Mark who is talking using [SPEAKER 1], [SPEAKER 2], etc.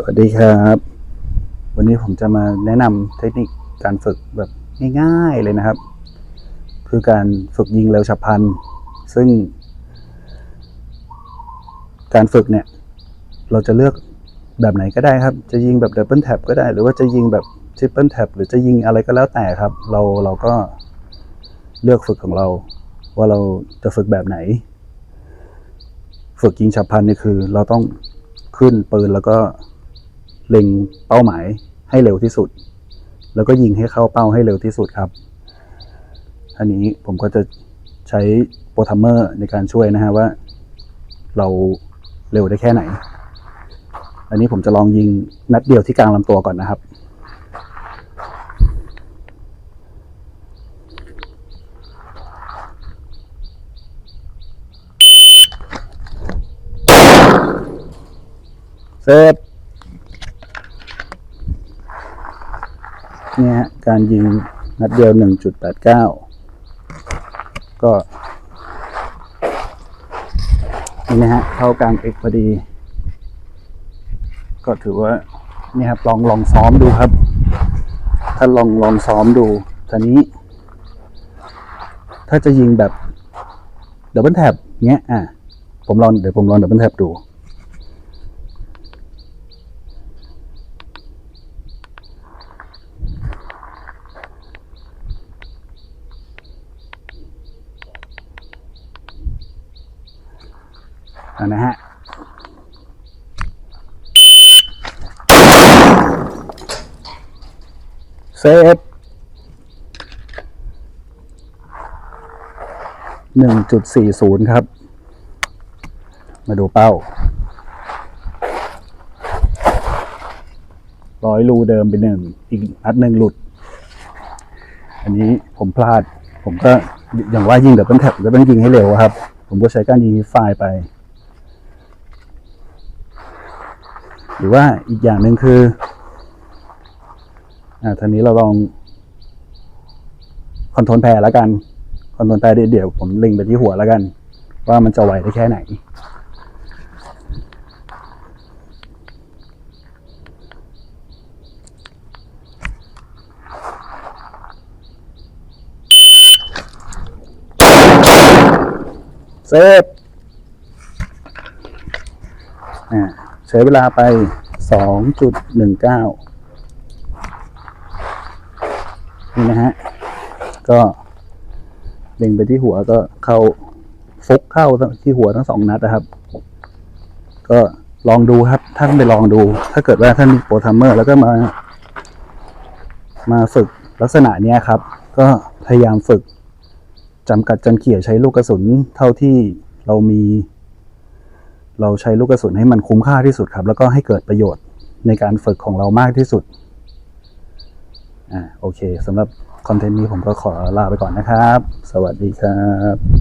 [SPEAKER 1] สวัสดีครับ วันนี้ผมจะมาแนะนำเทคนิคการฝึกแบบง่ายๆเลยนะครับ คือการฝึกยิงเร็วฉับพลัน ซึ่ง การฝึกเนี่ย เราจะเลือกแบบไหนก็ได้ครับ จะยิงแบบดับเบิลแท็บก็ได้ หรือว่าจะยิงแบบทริปเปิลแท็บหรือจะยิงอะไรก็แล้วแต่ครับ เราเราก็เลือกฝึกของเรา ว่าเราจะฝึกแบบไหน ฝึกยิงฉับพลันนี่คือ เราต้องขึ้นปืนแล้วก็ เล็งเป้าหมายให้เร็วที่สุด แล้วก็ยิงให้เข้าเป้าให้เร็วที่สุดครับอันนี้ผมก็จะใช้โปรทัมเมอร์ในการช่วยนะฮะว่า เราเร็วได้แค่ไหน อันนี้ผมจะลองยิงนัดเดียวที่กลางลำตัวก่อนนะครับเสร็จ เนี่ยฮะการยิงนัดเดียว 1.89 ก็นี่นะฮะเข้ากลางเอกพอดี ก็ถือว่านี่ครับลองลองซ้อมดูครับ ถ้าลองลองซ้อมดูทีนี้ ถ้าจะยิงแบบดับเบิลแท็บเงี้ยอะผมลองเดี๋ยวผมลองดับเบิลแท็บดู อะ นะฮะเซฟหนึ่งจุดสี่ศูนย์ครับ มาดูเป้า ร้อยรูเดิมไปหนึ่ง อีกนัดหนึ่งหลุด อันนี้ผมพลาด ผมก็อย่างว่ายิงเดี๋ยวต้องแท็บก็ต้องยิงให้เร็วครับ ผมก็ใช้การยิงไฟไป หรือว่าอีกอย่างหนึ่งคืออ่าทีนี้เราลองคอนโทรลแพรแล้วกันคอนโทรลแพรเดี๋ยวผมล็งไปที่หัวแล้วกัน ว่ามันจะไหวได้แค่ไหนเซฟอ่า ใช้เวลาไปสองจุดหนึ่งเก้านี่นะฮะ ก็เล็งไปที่หัวก็เข้าฟุกเข้าที่หัวทั้งสองนัดนะครับ ก็ลองดูครับ ท่านไปลองดู ถ้าเกิดว่าท่านมีโปรทัมเมอร์ แล้วก็มา มาฝึกลักษณะนี้ครับ ก็พยายามฝึกจำกัดจำเขี่ยใช้ลูกกระสุนเท่าที่เรามี เราใช้ลูกกระสุนให้มันคุ้มค่าที่สุดครับ แล้วก็ให้เกิดประโยชน์ในการฝึกของเรามากที่สุด อ่าโอเคสำหรับคอนเทนต์นี้ผมก็ขอลาไปก่อนนะครับ สวัสดีครับ